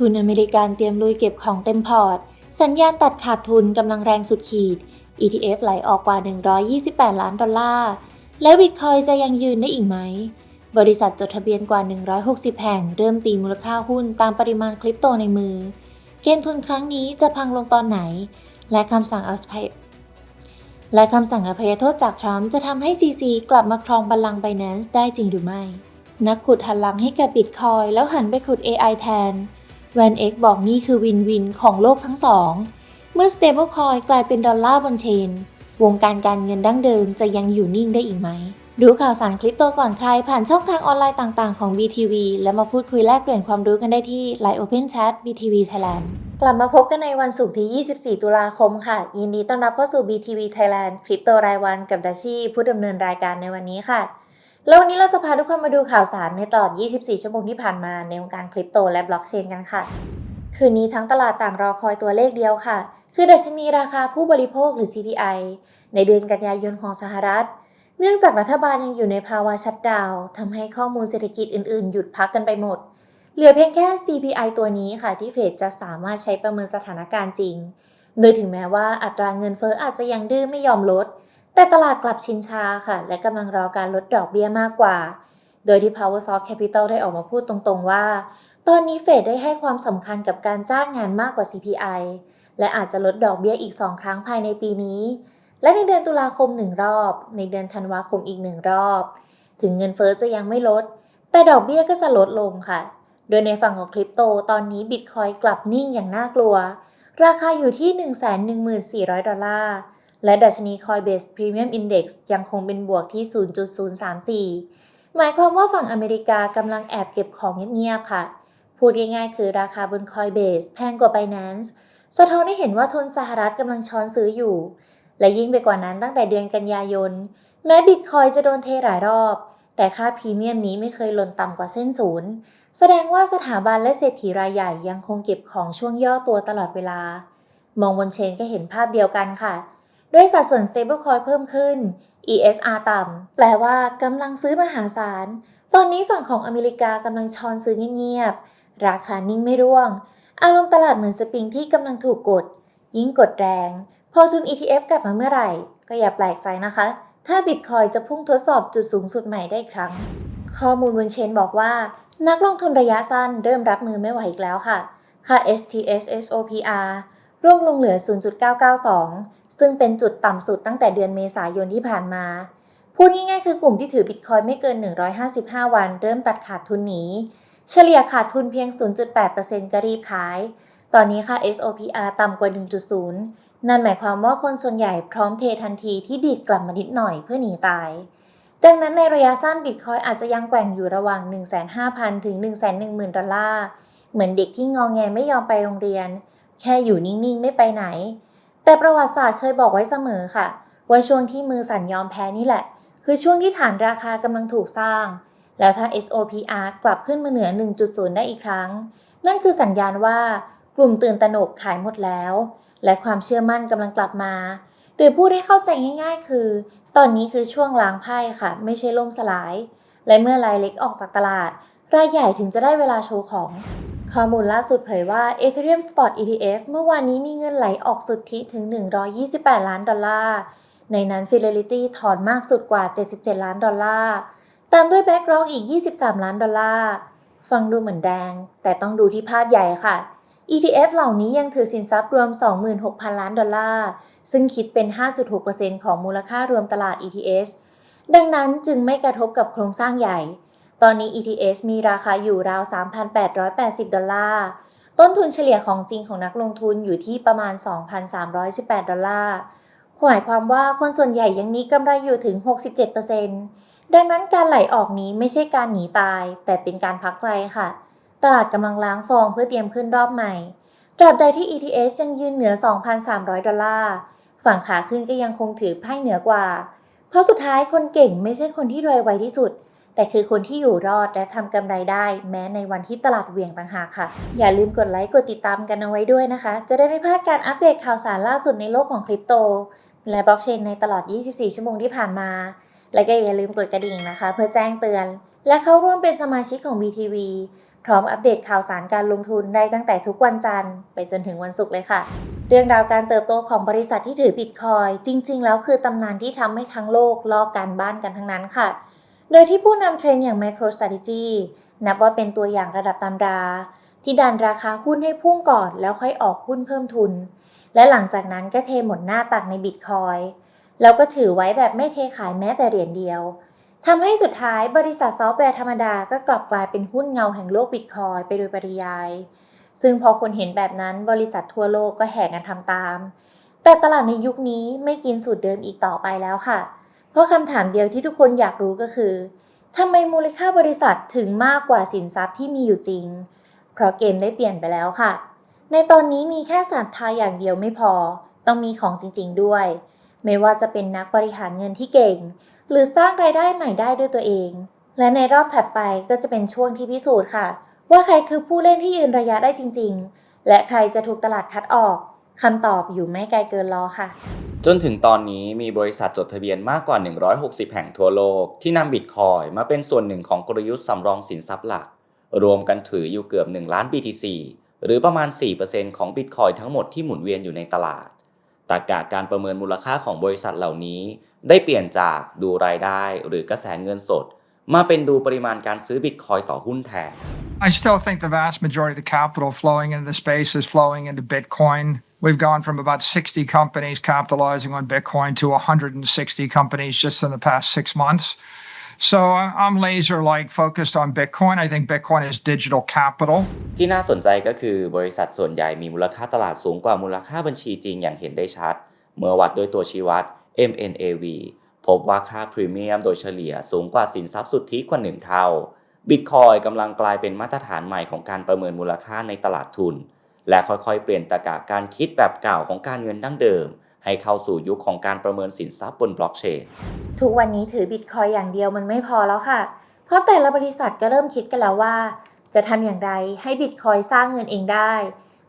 ทุนอเมริกันเตรียมลุยเก็บของเต็มพอร์ต สัญญาณตัดขาดทุนกำลังแรงสุดขีด ETF ไหลออกกว่า 128 ล้านดอลลาร์ แล้วบิตคอยจะยังยืนได้อีกไหม บริษัทจดทะเบียนกว่า 160 แห่ง เริ่มตีมูลค่าหุ้นตามปริมาณคริปโตในมือ เกมทุนครั้งนี้จะพังลงตอนไหน และคำสั่งอภัยและคำสั่งอภัยโทษจากทรัมป์จะทำให้ CC กลับมาครองบัลลังก์ Binance ได้จริงหรือไม่ นักขุดหันหลังให้กับบิตคอยแล้วหันไปขุด AI แทน แวนเอ็กบอกนี่คือวินวินของโลกทั้งสอง เมื่อ stablecoin กลายเป็นดอลลาร์บนเชน วงการการเงินดั้งเดิมจะยังอยู่นิ่งได้อีกไหม ดูข่าวสารคริปโตก่อนใครผ่านช่องทางออนไลน์ต่างๆ ของ BTV และมาพูดคุยแลกเปลี่ยนความรู้กันได้ที่ Line Open Chat BTV Thailand กลับมาพบกันในวันศุกร์ที่ 24 ตุลาคมค่ะ ยินดีต้อนรับเข้าสู่ BTV Thailand คริปโตรายวันกับดัชชีผู้ดำเนินรายการในวันนี้ค่ะ แล้ววันนี้เราจะพาทุกคนมาดูข่าวสารในตลอด 24 ชั่วโมงที่ผ่านมาในวงการคริปโตและบล็อกเชนกันค่ะ คืนนี้ทั้งตลาดต่างรอคอยตัวเลขเดียวค่ะ คือดัชนีราคาผู้บริโภคหรือ CPI ในเดือนกันยายนของสหรัฐ เนื่องจากรัฐบาลยังอยู่ในภาวะชัดดาวทำให้ข้อมูลเศรษฐกิจอื่นๆ หยุดพักกันไปหมด เหลือเพียงแค่ CPI ตัวนี้ค่ะที่เฟดจะสามารถใช้ประเมินสถานการณ์จริง โดยถึงแม้ว่าอัตราเงินเฟ้ออาจจะยังดื้อไม่ยอมลด แต่ตลาดกลับชินชาค่ะ และกำลังรอการลดดอกเบี้ยมากกว่า โดยที่ Power Soft Capital ได้ออกมาพูดตรงๆว่า ตอนนี้เฟดได้ให้ความสำคัญกับการจ้างงานมากกว่า CPI และอาจจะลดดอกเบี้ยอีก 2 ครั้งภายในปีนี้ และในเดือนตุลาคม 1 รอบ ในเดือนธันวาคมอีก 1 รอบ ถึงเงินเฟอ้อจะยังไม่ลด แต่ดอกเบี้ยก็จะลดลงค่ะ โดยในฝั่งของคริปโตตอนนี้บิตคอยกลับนิ่งอย่างน่ากลัว ราคาอยู่ที่ 114,400 ดอลลาร์ และดัชนี Coinbase Premium Index ยังคงเป็นบวกที่ 0.034 หมายความว่าฝั่งอเมริกากำลังแอบเก็บของเงียบๆค่ะ พูดง่ายๆคือราคาบน Coinbase แพงกว่า Binance สะท้อนให้เห็นว่าทุนสหรัฐกำลังช้อนซื้ออยู่ และยิ่งไปกว่านั้นตั้งแต่เดือนกันยายน แม้บิตคอยจะโดนเทหลายรอบ แต่ค่าพรีเมียมนี้ไม่เคยหล่นต่ำกว่าเส้นศูนย์ แสดงว่าสถาบันและเศรษฐีรายใหญ่ยังคงเก็บของช่วงย่อตัวตลอดเวลา มองบนเชนก็เห็นภาพเดียวกันค่ะ ด้วยสัดส่วน stablecoin เพิ่มขึ้น ESR ต่ำ แปลว่ากำลังซื้อมหาศาล ตอนนี้ฝั่งของอเมริกากำลังช้อนซื้อเงียบๆ ราคานิ่งไม่ร่วง อารมณ์ตลาดเหมือนสปริงที่กำลังถูกกด ยิ่งกดแรง พอทุน ETF กลับมาเมื่อไหร่ ก็อย่าแปลกใจนะคะ ถ้าบิตคอยจะพุ่งทดสอบจุดสูงสุดใหม่ได้อีกครั้ง ข้อมูลบนเชนบอกว่า นักลงทุนระยะสั้นเริ่มรับมือไม่ไหวอีกแล้วค่ะ ค่า STS SOPR ร่วงลงเหลือ 0.992 ซึ่งเป็นจุดต่ำสุดตั้งแต่เดือนเมษายนที่ผ่านมา พูดง่ายๆคือกลุ่มที่ถือบิตคอยไม่เกิน 155 วัน เริ่มตัดขาดทุนหนี เฉลี่ยขาดทุนเพียง 0.8%ก็รีบขาย ตอนนี้ค่า SOPR ต่ำกว่า 1.0 นั่นหมายความว่าคนส่วนใหญ่พร้อมเททันทีที่ดีดกลับมานิดหน่อยเพื่อหนีตายดังนั้นในระยะสั้นบิตคอยอาจจะยังแกว่งอยู่ระหว่าง 150,000ถึง 110,000 ดอลลาร์ เหมือนเด็กที่งองแงไม่ยอมไปโรงเรียน แค่อยู่นิ่งๆ ไม่ไปไหน แต่ประวัติศาสตร์เคยบอกไว้เสมอค่ะ ว่าช่วงที่มือสั่นยอมแพ้นี่แหละ คือช่วงที่ฐานราคากำลังถูกสร้าง แล้วถ้า SOPR กลับขึ้นมาเหนือ 1.0 ได้อีกครั้ง นั่นคือสัญญาณว่ากลุ่มตื่นตระหนกขายหมดแล้ว และความเชื่อมั่นกำลังกลับมา หรือพูดให้เข้าใจง่าย ๆ คือ ตอนนี้คือช่วงล้างไพ่ค่ะ ไม่ใช่ล่มสลาย และเมื่อรายเล็กออกจากตลาด รายใหญ่ถึงจะได้เวลาโชว์ของ ข้อมูลล่าสุดเผยว่า Ethereum Spot ETF เมื่อวานนี้มีเงินไหลออกสุทธิถึง 128 ล้านดอลลาร์ ในนั้น Fidelity ถอนมากสุดกว่า 77 ล้านดอลลาร์ ตามด้วย BlackRock อีก 23 ล้านดอลลาร์ ฟังดูเหมือนแดง แต่ต้องดูที่ภาพใหญ่ค่ะ ETF เหล่านี้ยังถือสินทรัพย์รวม 26,000 ล้านดอลลาร์ ซึ่งคิดเป็น 5.6%ของมูลค่ารวมตลาด ETH ดังนั้นจึงไม่กระทบกับโครงสร้างใหญ่ ตอนนี้ ETH มีราคาอยู่ราว 3,880 ดอลลาร์ ต้นทุนเฉลี่ยของจริงของนักลงทุนอยู่ที่ประมาณ 2,318 ดอลลาร์ หมายความว่าคนส่วนใหญ่ยังมีกำไรอยู่ถึง 67%ดังนั้นการไหลออกนี้ไม่ใช่การหนีตาย แต่เป็นการพักใจค่ะ ตลาดกำลังล้างฟองเพื่อเตรียมขึ้นรอบใหม่ ตราบใดที่ ETH ยังยืนเหนือ 2,300 ดอลลาร์ ฝั่งขาขึ้นก็ยังคงถือไพ่เหนือกว่า เพราะสุดท้ายคนเก่งไม่ใช่คนที่รวยไวที่สุด แต่คือคนที่อยู่รอดและทำกำไรได้ แม้ในวันที่ตลาดเหวี่ยงต่างหากค่ะ อย่าลืมกดไลค์กดติดตามกันเอาไว้ด้วยนะคะ จะได้ไม่พลาดการอัปเดตข่าวสารล่าสุดในโลกของคริปโต และบล็อกเชนในตลอด 24 ชั่วโมงที่ผ่านมา และก็อย่าลืมกดกระดิ่งนะคะ เพื่อแจ้งเตือน และเข้าร่วมเป็นสมาชิกของ BTV พร้อมอัปเดตข่าวสารการลงทุนได้ตั้งแต่ทุกวันจันทร์ไปจนถึงวันศุกร์เลยค่ะ เรื่องราวการเติบโตของบริษัทที่ถือบิตคอยจริง ๆ แล้วคือตำนานที่ทำให้ทั้งโลกลอกการบ้านกันทั้งนั้นค่ะ โดยที่ผู้นำเทรนด์อย่าง MicroStrategy นับว่าเป็นตัวอย่างระดับตำรา ที่ดันราคาหุ้นให้พุ่งก่อนแล้วค่อยออกหุ้นเพิ่มทุน และหลังจากนั้นก็เทหมดหน้าตักในบิตคอยแล้วก็ถือไว้แบบไม่เทขายแม้แต่เหรียญเดียวทำให้สุดท้ายบริษัทซอฟต์แวร์ธรรมดาก็กลับกลายเป็นหุ้นเงาแห่งโลกบิตคอยไปโดยปริยาย ซึ่งพอคนเห็นแบบนั้นบริษัททั่วโลกก็แห่กันทำตาม แต่ตลาดในยุคนี้ไม่กินสูตรเดิมอีกต่อไปแล้วค่ะ เพราะคำถามเดียวที่ทุกคนอยากรู้ก็คือทำไมมูลค่าบริษัทถึงมากกว่าสินทรัพย์ที่มีอยู่จริง เพราะเกมได้เปลี่ยนไปแล้วค่ะ ในตอนนี้มีแค่ศรัทธาอย่างเดียวไม่พอ ต้องมีของจริง ๆ ด้วย ไม่ว่าจะเป็นนักบริหารเงินที่เก่ง หรือสร้างรายได้ใหม่ได้ด้วยตัวเอง และในรอบถัดไปก็จะเป็นช่วงที่พิสูจน์ค่ะ ว่าใครคือผู้เล่นที่ยืนระยะได้จริง ๆ และใครจะถูกตลาดคัดออก คำตอบอยู่ไม่ไกลเกินรอค่ะ จนถึงตอนนี้มีบริษัทจดทะเบียนมากกว่า 160 แห่งทั่วโลก ที่นำบิตคอยมาเป็นส่วนหนึ่งของกลยุทธ์สำรองสินทรัพย์หลัก รวมกันถืออยู่เกือบ 1 ล้าน BTC หรือประมาณ 4%ของบิตคอยทั้งหมดที่หมุนเวียนอยู่ในตลาดตรากาการประเมินมูลค่าของบริษัทเหล่านี้ ได้เปลี่ยนจากดูรายได้หรือกระแสเงินสด มาเป็นดูปริมาณการซื้อบิตคอยต่อหุ้นแทน I still think the vast majority of the capital flowing into the space is flowing into Bitcoin. We've gone from about 60 companies capitalizing on Bitcoin to 160 companies just in the past six months. So I'm laser like focused on Bitcoin. I think Bitcoin is digital capital. ที่น่าสนใจก็คือบริษัทส่วนใหญ่มีมูลค่าตลาดสูงกว่ามูลค่าบัญชีจริงอย่างเห็นได้ชัด เมื่อวัดด้วยตัวชี้วัด MNAV พบว่าค่าพรีเมียมโดยเฉลี่ยสูงกว่าสินทรัพย์สุทธิกว่า 1 เท่า Bitcoin กำลังกลายเป็นมาตรฐานใหม่ของการประเมินมูลค่าในตลาดทุน และค่อยๆ เปลี่ยนตรกาการคิดแบบเก่าของการเงินดั้งเดิม ให้เข้าสู่ยุคของการประเมินสินทรัพย์บนบล็อกเชน ทุกวันนี้ถือบิตคอยอย่างเดียวมันไม่พอแล้วค่ะ เพราะแต่ละบริษัทก็เริ่มคิดกันแล้วว่า จะทำอย่างไรให้บิตคอยสร้างเงินเองได้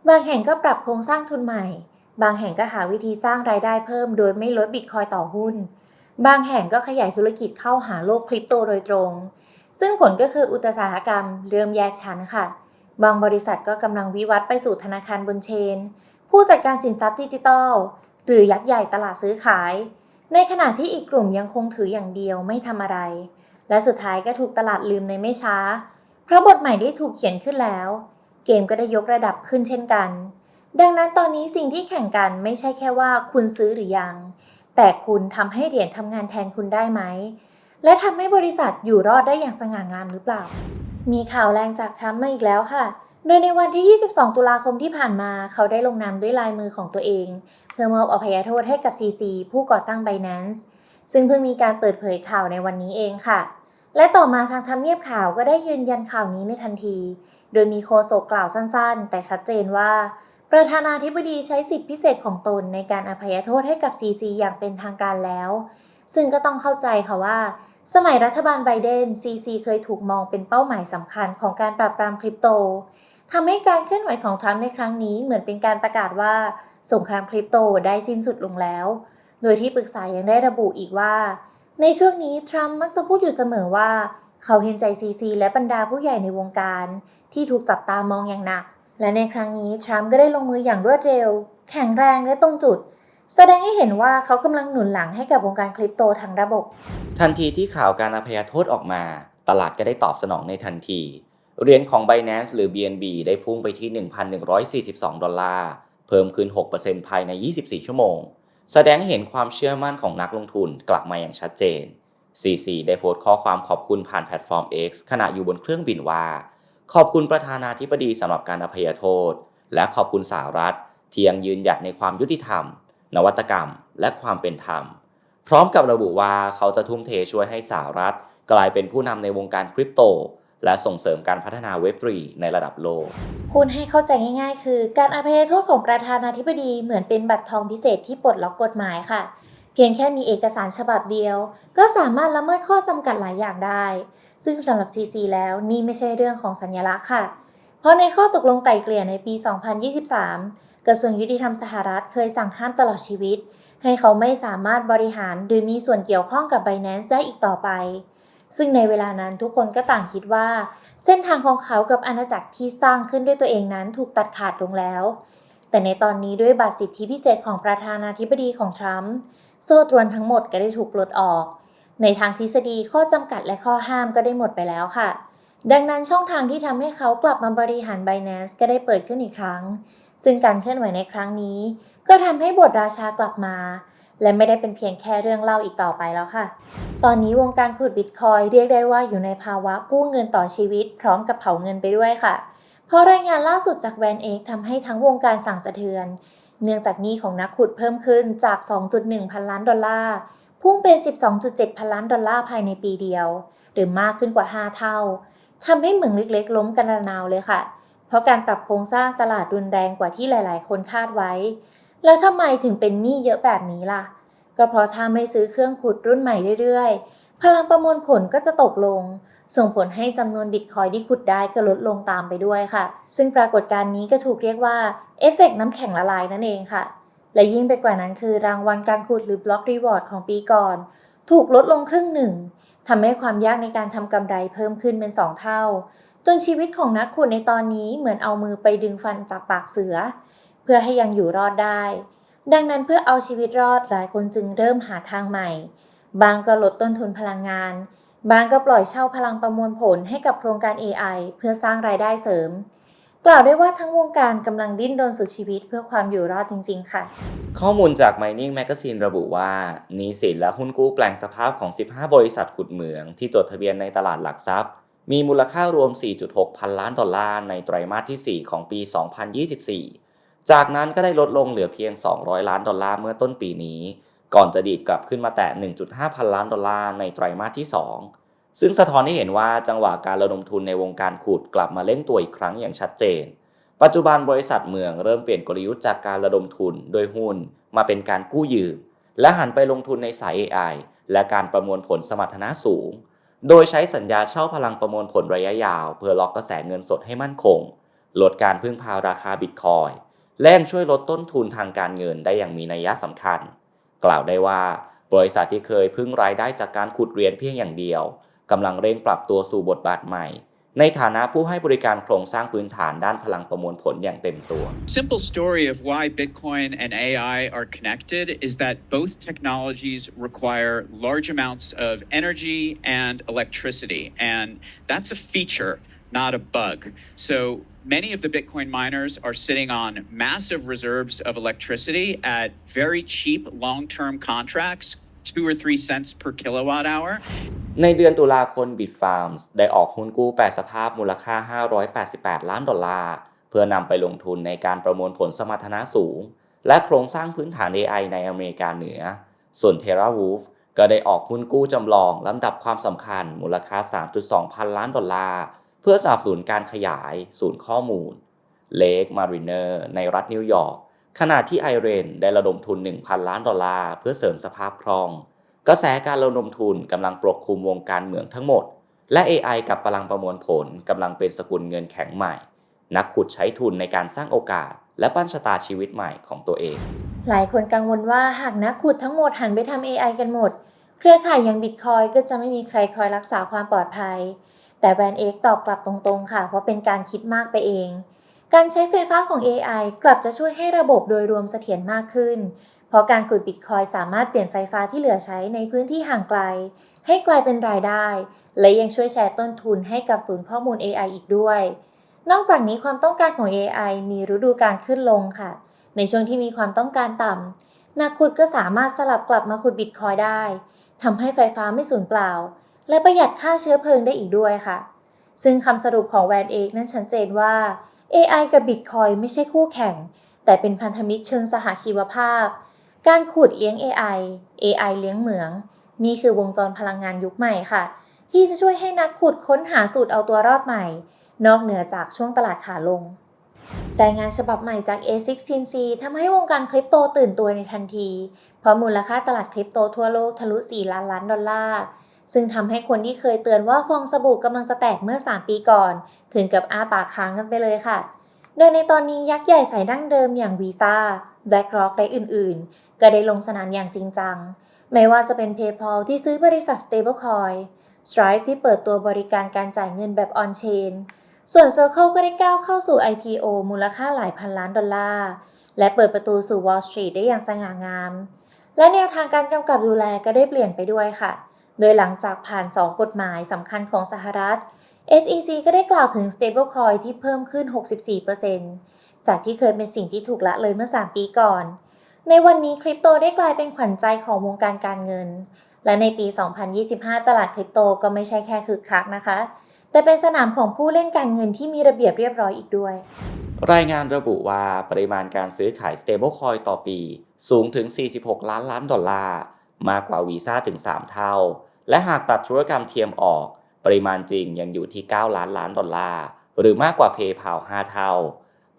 บางแห่งก็ปรับโครงสร้างทุนใหม่ บางแห่งก็หาวิธีสร้างรายได้เพิ่ม โดยไม่ลดบิตคอยต่อหุ้น บางแห่งก็ขยายธุรกิจเข้าหาโลกคริปโตโดยตรง ซึ่งผลก็คืออุตสาหกรรมเริ่มแยกชั้นค่ะ บางบริษัทก็กำลังวิวัฒน์ไปสู่ธนาคารบนเชน ผู้จัดการสินทรัพย์ดิจิทัล หรือยักษ์ใหญ่ตลาดซื้อขาย ในขณะที่อีกกลุ่มยังคงถืออย่างเดียวไม่ทำอะไร และสุดท้ายก็ถูกตลาดลืมในไม่ช้า เพราะบทใหม่ได้ถูกเขียนขึ้นแล้ว เกมก็ได้ยกระดับขึ้นเช่นกัน ดังนั้นตอนนี้สิ่งที่แข่งกันไม่ใช่แค่ว่าคุณซื้อหรือยัง แต่คุณทำให้เหรียญทำงานแทนคุณได้ไหม และทำให้บริษัทอยู่รอดได้อย่างสง่างามหรือเปล่า มีข่าวแรงจากทรัมป์มาอีกแล้วค่ะ โดยในวันที่ 22 ตุลาคมที่ผ่านมา เขาได้ลงนามด้วยลายมือของตัวเอง เพื่อมอบอภัยโทษให้กับ CC ผู้ก่อตั้ง Binance ซึ่งเพิ่งมีการเปิดเผยข่าวในวันนี้เองค่ะ และต่อมาทางทำเนียบข่าวก็ได้ยืนยันข่าวนี้ในทันที โดยมีโฆษกกล่าวสั้นๆ แต่ชัดเจนว่า ประธานาธิบดีใช้สิทธิพิเศษของตนในการอภัยโทษให้กับ CC อย่างเป็นทางการแล้ว ซึ่งก็ต้องเข้าใจค่ะว่า สมัยรัฐบาลไบเดน CC เคยถูกมองเป็นเป้าหมายสำคัญของการปราบปรามคริปโตทำให้การเคลื่อนไหวของทรัมป์ในครั้งนี้เหมือนเป็นการประกาศว่าสงครามคริปโตได้สิ้นสุดลงแล้ว โดยที่ปรึกษายังได้ระบุอีกว่า ในช่วงนี้ทรัมป์มักจะพูดอยู่เสมอว่า เขาเห็นใจซีซีและบรรดาผู้ใหญ่ในวงการ ที่ถูกจับตามองอย่างหนัก และในครั้งนี้ทรัมป์ก็ได้ลงมืออย่างรวดเร็ว แข็งแรงและตรงจุด แสดงให้เห็นว่าเขากำลังหนุนหลังให้กับวงการคริปโตทั้งระบบ ทันทีที่ข่าวการอภัยโทษออกมา ตลาดก็ได้ตอบสนองในทันที เหรียญของ Binance หรือ BNB ได้พุ่งไปที่ 1,142 ดอลลาร์ เพิ่มขึ้น 6%ภายใน 24 ชั่วโมง แสดงให้เห็นความเชื่อมั่นของนักลงทุนกลับมาอย่างชัดเจน CC ได้โพสต์ข้อความขอบคุณผ่านแพลตฟอร์ม X ขณะอยู่บนเครื่องบินว่า ขอบคุณประธานาธิบดีสำหรับการอภัยโทษ และขอบคุณสหรัฐที่ยังยืนหยัดในความยุติธรรม นวัตกรรม และความเป็นธรรม ร้อมกับระบุว่าเขาจะทุ่มเทช่วยให้สหรัฐ กลายเป็นผู้นำในวงการคริปโต และส่งเสริมการพัฒนาเว็บ3ในระดับโลก พูดให้เข้าใจง่ายๆ คือ การอภัยโทษของประธานาธิบดีเหมือนเป็นบัตรทองพิเศษที่ปลดล็อกกฎหมายค่ะ เพียงแค่มีเอกสารฉบับเดียว ก็สามารถละเมิดข้อจำกัดหลายอย่างได้ ซึ่งสำหรับ CC แล้วนี่ไม่ใช่เรื่องของสัญลักษณ์ค่ะ เพราะในข้อตกลงไก่เกลี่ยในปี 2023 กระทรวงยุติธรรมสหรัฐเคยสั่งห้ามตลอดชีวิต ให้เขาไม่สามารถบริหารหรือมีส่วนเกี่ยวข้องกับ Binance ได้อีกต่อไป ซึ่งในเวลานั้นทุกคนก็ต่างคิดว่า เส้นทางของเขากับอาณาจักรที่สร้างขึ้นด้วยตัวเองนั้นถูกตัดขาดลงแล้ว แต่ในตอนนี้ด้วยบัตรสิทธิพิเศษของประธานาธิบดีของทรัมป์โซ่ตรวนทั้งหมดก็ได้ถูกปลดออก ในทางทฤษฎีข้อจำกัดและข้อห้ามก็ได้หมดไปแล้วค่ะดังนั้นช่องทางที่ทำให้เขากลับมาบริหาร Binance ก็ได้เปิดขึ้นอีกครั้ง ซึ่งการเคลื่อนไหวในครั้งนี้ ก็ทำให้บทราชากลับมา และไม่ได้เป็นเพียงแค่เรื่องเล่าอีกต่อไปแล้วค่ะ ตอนนี้วงการขุดบิตคอยเรียกได้ว่าอยู่ในภาวะกู้เงินต่อชีวิต พร้อมกับเผาเงินไปด้วยค่ะ เพราะรายงานล่าสุดจากแวนเอ็กทำให้ทั้งวงการสั่งสะเทือน เนื่องจากหนี้ของนักขุดเพิ่มขึ้นจาก 2.1 พันล้านดอลลาร์พุ่งเป็น 12.7 พันล้านดอลลาร์ภายในปีเดียว หรือมากขึ้นกว่า 5 เท่าทำให้เหมืองเล็กๆ ล้มกันระนาวเลยค่ะ เพราะการปรับโครงสร้างตลาดรุนแรงกว่าที่หลาย ๆ คนคาดไว้ แล้วทำไมถึงเป็นหนี้เยอะแบบนี้ล่ะ ก็เพราะถ้าไม่ซื้อเครื่องขุดรุ่นใหม่เรื่อย ๆ พลังประมวลผลก็จะตกลง ส่งผลให้จำนวนบิตคอยที่ขุดได้ก็ลดลงตามไปด้วยค่ะ ซึ่งปรากฏการณ์นี้ก็ถูกเรียกว่าเอฟเฟกต์น้ำแข็งละลายนั่นเองค่ะ และยิ่งไปกว่านั้นคือรางวัลการขุดหรือบล็อกรีวอร์ดของปีก่อน ถูกลดลงครึ่งหนึ่งทำให้ความยากในการทำกำไรเพิ่มขึ้นเป็น 2 เท่า จนชีวิตของนักขุดในตอนนี้เหมือนเอามือไปดึงฟันจากปากเสือ เพื่อให้ยังอยู่รอดได้ ดังนั้นเพื่อเอาชีวิตรอดหลายคนจึงเริ่มหาทางใหม่ บางก็ลดต้นทุนพลังงาน บางก็ปล่อยเช่าพลังประมวลผลให้กับโครงการ AI เพื่อสร้างรายได้เสริม กล่าวได้ว่าทั้งวงการกำลังดิ้นรนสุดชีวิตเพื่อความอยู่รอดจริง ๆ ค่ะข้อมูลจาก Mining Magazine ระบุว่าหนี้สินและหุ้นกู้แปลงสภาพของ 15 บริษัทขุดเหมืองที่จดทะเบียนในตลาดหลักทรัพย์ มีมูลค่ารวม 4.6 พันล้านดอลลาร์ในไตรมาสที่ 4 ของปี 2024 จากนั้นก็ได้ลดลงเหลือเพียง 200 ล้านดอลลาร์เมื่อต้นปีนี้ ก่อนจะดีดกลับขึ้นมาแตะ 1.5 พันล้านดอลลาร์ในไตรมาสที่ 2 ซึ่งสะท้อนให้เห็นว่าจังหวะการระดมทุนในวงการขุดกลับมาเล่นตัวอีกครั้งอย่างชัดเจน ปัจจุบันบริษัทเมืองเริ่มเปลี่ยนกลยุทธ์จากการระดมทุนโดยหุ้นมาเป็นการกู้ยืม และหันไปลงทุนในสาย AI และการประมวลผลสมรรถนะสูง โดยใช้สัญญาเช่าพลังประมวลผลระยะยาว เพื่อล็อกกระแสเงินสดให้มั่นคง ลดการพึ่งพาราคาบิตคอยและยังช่วยลดต้นทุนทางการเงินได้อย่างมีนัยสำคัญ กล่าวได้ว่า บริษัทที่เคยพึ่งรายได้จากการขุดเหรียญเพียงอย่างเดียวกำลังเร่งปรับตัวสู่บทบาทใหม่ ในฐานะผู้ให้บริการโครงสร้างพื้นฐานด้านพลังประมวลผลอย่างเต็มตัว Simple story of why Bitcoin and AI are connected is that both technologies require large amounts of energy and electricity. And that's a feature, not a bug. So many of the Bitcoin miners are sitting on massive reserves of electricity at very cheap long term contracts, two or three cents per kilowatt hour. ในเดือนตุลาคม Bitfarms ได้ออกหุ้นกู้แปรสภาพมูลค่า 588 ล้านดอลลาร์ เพื่อนำไปลงทุนในการประมวลผลสมรรถนะสูง และโครงสร้างพื้นฐาน AI ในอเมริกาเหนือ ส่วน TerraWolf ก็ได้ออกหุ้นกู้จำลองลำดับความสำคัญมูลค่า 3.2 พันล้านดอลลาร์ เพื่อสนับสนุนการขยายศูนย์ข้อมูล Lake Mariner ในรัฐนิวยอร์กขณะที่ไอเรนได้ระดมทุน 1,000 ล้านดอลลาร์ เพื่อเสริมสภาพคล่อง กระแสการระดมทุนกำลังปกคลุมวงการเมืองทั้งหมด และ AI กับพลังประมวลผลกำลังเป็นสกุลเงินแข็งใหม่ นักขุดใช้ทุนในการสร้างโอกาส และปั้นชะตาชีวิตใหม่ของตัวเอง หลายคนกังวลว่าหากนักขุดทั้งหมดหันไปทำ AI กันหมด เครือข่ายอย่าง Bitcoin ก็จะไม่มีใครคอยรักษาความปลอดภัย แต่แบรนด์เอกตอบกลับตรงๆ ค่ะว่าเป็นการคิดมากไปเองการใช้ไฟฟ้าของ AI กลับจะช่วยให้ระบบโดยรวมเสถียรมากขึ้น เพราะการขุด Bitcoin สามารถเปลี่ยนไฟฟ้าที่เหลือใช้ในพื้นที่ห่างไกล ให้กลายเป็นรายได้ และยังช่วยแชร์ต้นทุนให้กับศูนย์ข้อมูล AI อีกด้วย นอกจากนี้ความต้องการของ AI มีฤดูการขึ้นลงค่ะ ในช่วงที่มีความต้องการต่ำนักขุดก็สามารถสลับกลับมาขุดบิตคอยได้ทำให้ไฟฟ้าไม่สูญเปล่า และประหยัดค่าเชื้อเพลิงได้อีกด้วยค่ะ ซึ่งคำสรุปของแวนเอกนั้นชัดเจนว่า AI กับบิตคอยไม่ใช่คู่แข่ง แต่เป็นพันธมิตรเชิงสหชีวภาพ การขุดเลี้ยง AI AI เลี้ยงเหมือง นี่คือวงจรพลังงานยุคใหม่ค่ะ ที่จะช่วยให้นักขุดค้นหาสูตรเอาตัวรอดใหม่ นอกเหนือจากช่วงตลาดขาลง รายงานฉบับใหม่จาก A16C ทำให้วงการคริปโตตื่นตัวในทันที เพราะมูลค่าตลาดคริปโตทั่วโลกทะลุ 4 ล้านล้านดอลลาร์ ซึ่งทำให้คนที่เคยเตือนว่าฟองสบู่กำลังจะแตกเมื่อ 3 ปีก่อน ถึงกับอ้าปากค้างกันไปเลยค่ะ โดยในตอนนี้ยักษ์ใหญ่สายดั้งเดิมอย่าง Visa BlackRock แบละอื่นๆ ก็ได้ลงสนามอย่างจริงจัง ไม่ว่าจะเป็น PayPal ที่ซื้อบริษัท Stablecoin Stripe ที่เปิดตัวบริการการจ่ายเงินแบบ on-chain ส่วน Circle ก็ได้ก้าวเข้าสู่ IPO มูลค่าหลายพันล้านดอลลาร์ และเปิดประตูสู่ Wall Street ได้อย่างสง่างาม และแนวทางการกำกับดูแลก็ได้เปลี่ยนไปด้วยค่ะ โดยหลังจากผ่าน 2 กฎหมายสำคัญของสหรัฐ SEC ก็ได้กล่าวถึง stablecoin ที่เพิ่มขึ้น 64% จากที่เคยเป็นสิ่งที่ถูกละเลยเมื่อ 3 ปีก่อน ในวันนี้คริปโตได้กลายเป็นขวัญใจของวงการการเงิน และในปี 2025 ตลาดคริปโตก็ไม่ใช่แค่คึกคักนะคะ แต่เป็นสนามของผู้เล่นการเงินที่มีระเบียบเรียบร้อยอีกด้วย รายงานระบุว่าปริมาณการซื้อขาย stablecoin ต่อปี สูงถึง 46 ล้านล้านดอลลาร์ มากกว่าวีซ่าถึง 3 เท่า และหากตัดธุรกรรมเทียมออก ปริมาณจริงยังอยู่ที่ 9 ล้านล้านดอลลาร์ หรือมากกว่า PayPal 5 เท่า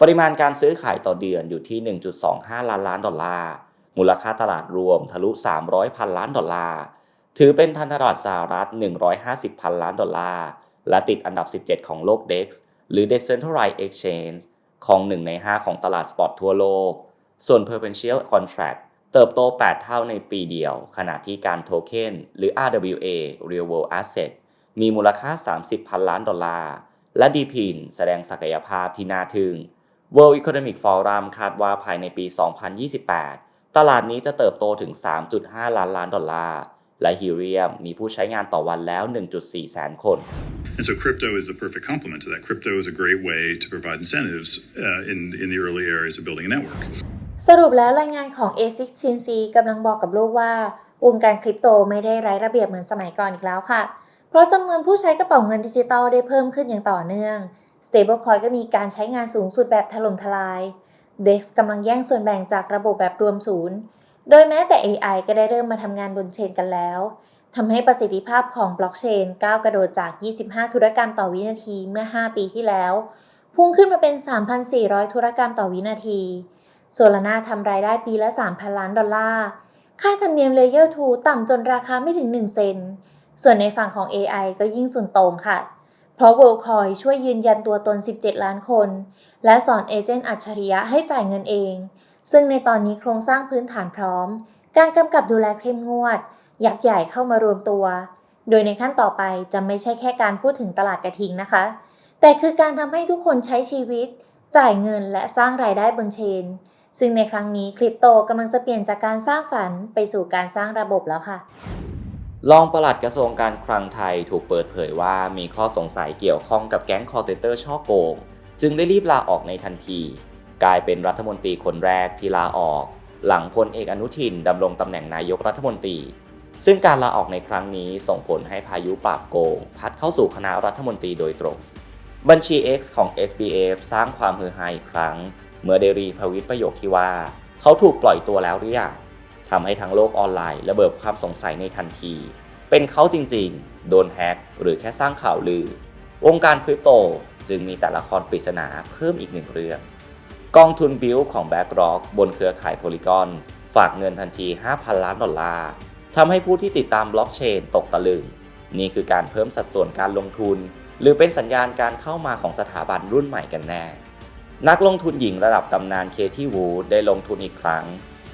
ปริมาณการซื้อขายต่อเดือนอยู่ที่ 1.25 ล้านล้านดอลลาร์ มูลค่าตลาดรวมทะลุ 300 พันล้านดอลลาร์ ถือเป็นพันธบัตรสหรัฐ 150 พันล้านดอลลาร์ และติดอันดับ 17 ของโลก DEX หรือ Decentralized Exchange ของ 1 ใน 5 ของตลาดสปอตทั่วโลก ส่วน Perpetual Contract เติบโต 8 เท่าในปีเดียว ขณะที่การโทเค็นหรือ RWA Real World Asset มีมูลค่า 30 พันล้านดอลลาร์ และ DPIN แสดงศักยภาพที่น่าทึ่ง World Economic Forum คาดว่าภายในปี 2028 ตลาดนี้จะเติบโตถึง 3.5 ล้านล้านดอลลาร์ และ Helium มีผู้ใช้งานต่อวันแล้ว 1.4 แสนคน And so crypto is the perfect complement to that. Crypto is a great way to provide incentives uh, in, in the early areas of building a network. สรุปแล้วรายงานของ A16C กำลังบอกกับโลกว่าวงการคริปโตไม่ได้ไร้ระเบียบเหมือนสมัยก่อนอีกแล้วค่ะ เพราะจำนวนผู้ใช้กระเป๋าเงินดิจิตอลได้เพิ่มขึ้นอย่างต่อเนื่อง Stablecoin ก็มีการใช้งานสูงสุดแบบถล่มทลาย DEX กำลังแย่งส่วนแบ่งจากระบบแบบรวมศูนย์ โดยแม้แต่ AI ก็ได้เริ่มมาทำงานบนเชนกันแล้วทำให้ประสิทธิภาพของบล็อกเชนก้าวกระโดดจาก 25 ธุรกรรมต่อวินาทีเมื่อ 5 ปีที่แล้ว พุ่งขึ้นมาเป็น 3,400 ธุรกรรมต่อวินาทีโซลาร่าทำรายได้ปีละ 3,000 ล้านดอลลาร์ ค่าธรรมเนียมเลเยอร์2ต่ำจนราคาไม่ถึง 1 เซน ส่วนในฝั่งของ AI ก็ยิ่งสุดโต่งค่ะ ราะ WorldCoin ช่วยยืนยันตัวตน 17 ล้านคน และสอนเอเจนต์อัจฉริยะให้จ่ายเงินเอง ซึ่งในตอนนี้โครงสร้างพื้นฐานพร้อม การกำกับดูแลเข้มงวด ยักษ์ใหญ่เข้ามารวมตัว โดยในขั้นต่อไปจะไม่ใช่แค่การพูดถึงตลาดกระทิงนะคะ แต่คือการทำให้ทุกคนใช้ชีวิต จ่ายเงินและสร้างรายได้บนเชน ซึ่งในครั้งนี้คริปโตกำลังจะเปลี่ยนจากการสร้างฝันไปสู่การสร้างระบบแล้วค่ะ รองปลัดกระทรวงการคลังไทยถูกเปิดเผยว่ามีข้อสงสัยเกี่ยวข้องกับแก๊งคอร์เซนเตอร์ช่อโกง จึงได้รีบลาออกในทันที กลายเป็นรัฐมนตรีคนแรกที่ลาออก หลังพลเอกอนุทินดำรงตำแหน่งนายกรัฐมนตรี ซึ่งการลาออกในครั้งนี้ส่งผลให้พายุปราบโกง พัดเข้าสู่คณะรัฐมนตรีโดยตรง บัญชี X ของ SBF สร้างความฮือฮาอีกครั้ง เมื่อได้รีทวิตประโยคที่ว่า เขาถูกปล่อยตัวแล้วหรือยัง ทำให้ทั้งโลกออนไลน์ระเบิดความสงสัยในทันที เป็นเขาจริงๆ โดนแฮ็กหรือแค่สร้างข่าวลือ วงการคริปโตจึงมีแต่ละครปริศนาเพิ่มอีกหนึ่งเรื่อง กองทุนบิลของ BlackRock บนเครือข่ายโพลีกอนฝากเงินทันที 5,000 ล้านดอลลาร์ทำให้ผู้ที่ติดตามบล็อกเชนตกตะลึง นี่คือการเพิ่มสัดส่วนการลงทุน หรือเป็นสัญญาณการเข้ามาของสถาบันรุ่นใหม่กันแน่ นักลงทุนหญิงระดับตำนานเคที่วูดได้ลงทุนอีกครั้ง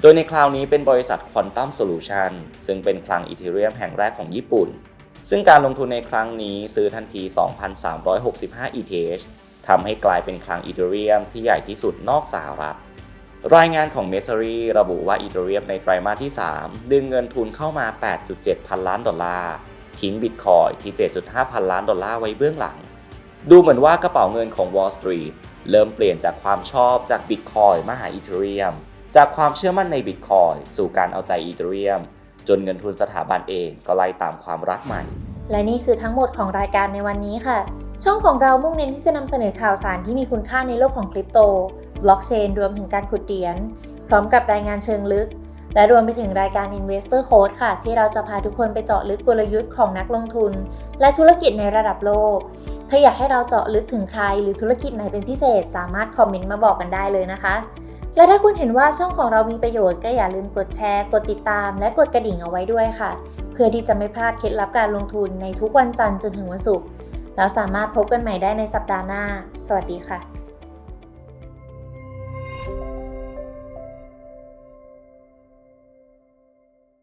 โดยในคราวนี้เป็นบริษัท Quantum Solution ซึ่งเป็นคลังอีเทเรียมแห่งแรกของญี่ปุ่น ซึ่งการลงทุนในครั้งนี้ซื้อทันที 2,365 ETH ทำให้กลายเป็นคลังอีเทเรียมที่ใหญ่ที่สุดนอกสหรัฐ รายงานของ m e s s e r y ระบุว่าอีเทเรียมในไตรมาสที่ 3 ดึงเงินทุนเข้ามา 8.7 พันล้านดอลลาร์ทิ้งบิตคอยที่ 7.5 พันล้านดอลลาร์ไว้เบื้องหลัง ดูเหมือนว่ากระเป๋าเงินของ Wall Street เริ่มเปลี่ยนจากความชอบจากบิตคอยมาหาอีเทเรียม จากความเชื่อมั่นในบิตคอยสู่การเอาใจอีเทเรียม จนเงินทุนสถาบันเองก็ไล่ตามความรักใหม่ และนี่คือทั้งหมดของรายการในวันนี้ค่ะ ช่องของเรามุ่งเน้นที่จะนำเสนอข่าวสารที่มีคุณค่าในโลกของคริปโต บล็อกเชนรวมถึงการขุดเหรียญพร้อมกับรายงานเชิงลึก และรวมไปถึงรายการ Investor Code ค่ะ ที่เราจะพาทุกคนไปเจาะลึกกลยุทธ์ของนักลงทุน และธุรกิจในระดับโลก ถ้าอยากให้เราเจาะลึกถึงใคร หรือธุรกิจไหนเป็นพิเศษ สามารถคอมเมนต์มาบอกกันได้เลยนะคะ และถ้าคุณเห็นว่าช่องของเรามีประโยชน์ก็อย่าลืมกดแชร์ กดติดตาม และกดกระดิ่งเอาไว้ด้วยค่ะ เพื่อที่จะไม่พลาดเคล็ดลับการลงทุนในทุกวันจันทร์จนถึงวันศุกร์แล้วสามารถพบกันใหม่ได้ในสัปดาห์หน้า สวัสดีค่ะ